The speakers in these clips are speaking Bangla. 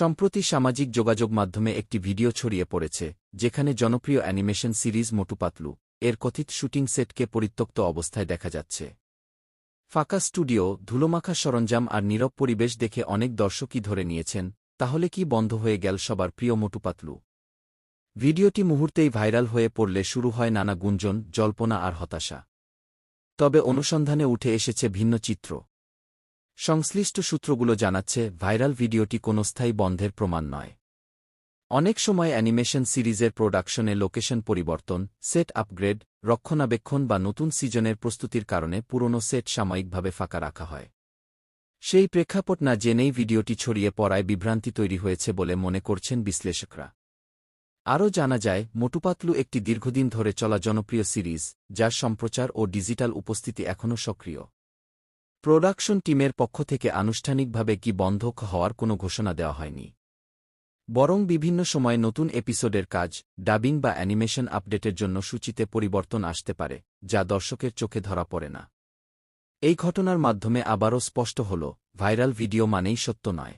সম্প্রতি সামাজিক যোগাযোগ মাধ্যমে একটি ভিডিও ছড়িয়ে পড়েছে, যেখানে জনপ্রিয় অ্যানিমেশন সিরিজ মোটুপাতলু, এর কথিত শুটিং সেটকে পরিত্যক্ত অবস্থায় দেখা যাচ্ছে। ফাঁকা স্টুডিও, ধুলোমাখা সরঞ্জাম আর নীরব পরিবেশ দেখে অনেক দর্শকই ধরে নিয়েছেন, তাহলে কি বন্ধ হয়ে গেল সবার প্রিয় মোটুপাতলু? ভিডিওটি মুহূর্তেই ভাইরাল হয়ে পড়লে শুরু হয় নানা গুঞ্জন, জল্পনা আর হতাশা। তবে অনুসন্ধানে উঠে এসেছে ভিন্ন চিত্র। সংশ্লিষ্ট সূত্রগুলো জানাচ্ছে, ভাইরাল ভিডিওটি কোনো স্থায়ী বন্ধের প্রমাণ নয়। অনেক সময় অ্যানিমেশন সিরিজের প্রোডাকশনে লোকেশন পরিবর্তন, সেট আপগ্রেড, রক্ষণাবেক্ষণ বা নতুন সিজনের প্রস্তুতির কারণে পুরনো সেট সাময়িকভাবে ফাঁকা রাখা হয়। সেই প্রেক্ষাপট না জেনেই ভিডিওটি ছড়িয়ে পড়ায় বিভ্রান্তি তৈরি হয়েছে বলে মনে করছেন বিশ্লেষকরা। আরও জানা যায়, মোটুপাতলু একটি দীর্ঘদিন ধরে চলা জনপ্রিয় সিরিজ, যার সম্প্রচার ও ডিজিটাল উপস্থিতি এখনও সক্রিয়। প্রোডাকশন টিমের পক্ষ থেকে আনুষ্ঠানিকভাবে কি বন্ধ হওয়ার কোনো ঘোষণা দেওয়া হয়নি। বরং বিভিন্ন সময়ে নতুন এপিসোডের কাজ, ডাবিং বা অ্যানিমেশন আপডেটের জন্য সূচিতে পরিবর্তন আসতে পারে, যা দর্শকের চোখে ধরা পড়ে না। এই ঘটনার মাধ্যমে আবারও স্পষ্ট হল, ভাইরাল ভিডিও মানেই সত্য নয়।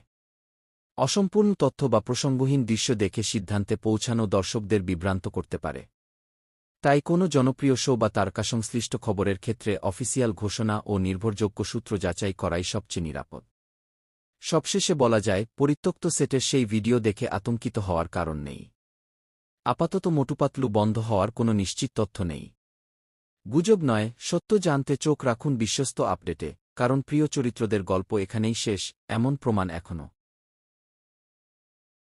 অসম্পূর্ণ তথ্য বা প্রসঙ্গহীন দৃশ্য দেখে সিদ্ধান্তে পৌঁছানো দর্শকদের বিভ্রান্ত করতে পারে। তাই কোনো জনপ্রিয় শো বা তারকা সংশ্লিষ্ট খবরের ক্ষেত্রে অফিসিয়াল ঘোষণা ও নির্ভরযোগ্য সূত্র যাচাই করাই সবচেয়ে নিরাপদ। সবশেষে বলা যায়, পরিত্যক্ত সেটের সেই ভিডিও দেখে আতঙ্কিত হওয়ার কারণ নেই। আপাতত মোটুপাতলু বন্ধ হওয়ার কোনো নিশ্চিত তথ্য নেই। গুজব নয়, সত্য জানতে চোখ রাখুন বিশ্বস্ত আপডেটে, কারণ প্রিয় চরিত্রদের গল্প এখানেই শেষ, এমন প্রমাণ এখনও।